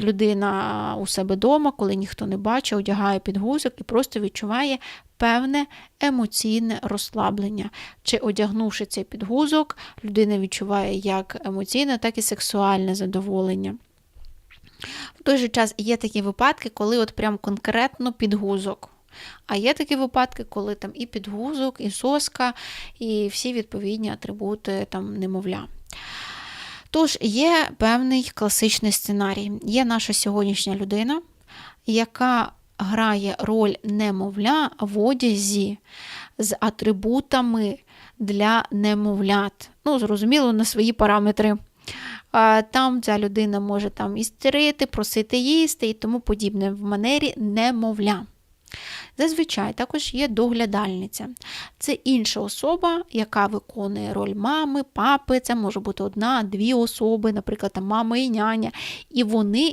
Людина у себе вдома, коли ніхто не бачить, одягає підгузок і просто відчуває певне емоційне розслаблення. Чи одягнувши цей підгузок, людина відчуває як емоційне, так і сексуальне задоволення. В той же час є такі випадки, коли от прям конкретно підгузок. А є такі випадки, коли там і підгузок, і соска, і всі відповідні атрибути там немовля. Тож є певний класичний сценарій. Є наша сьогоднішня людина, яка грає роль немовля в одязі з атрибутами для немовлят. Ну, зрозуміло, на свої параметри. Там ця людина може там істерити, просити їсти і тому подібне в манері немовля. Зазвичай також є доглядальниця. Це інша особа, яка виконує роль мами, папи. Це може бути одна, дві особи, наприклад, там мама і няня. І вони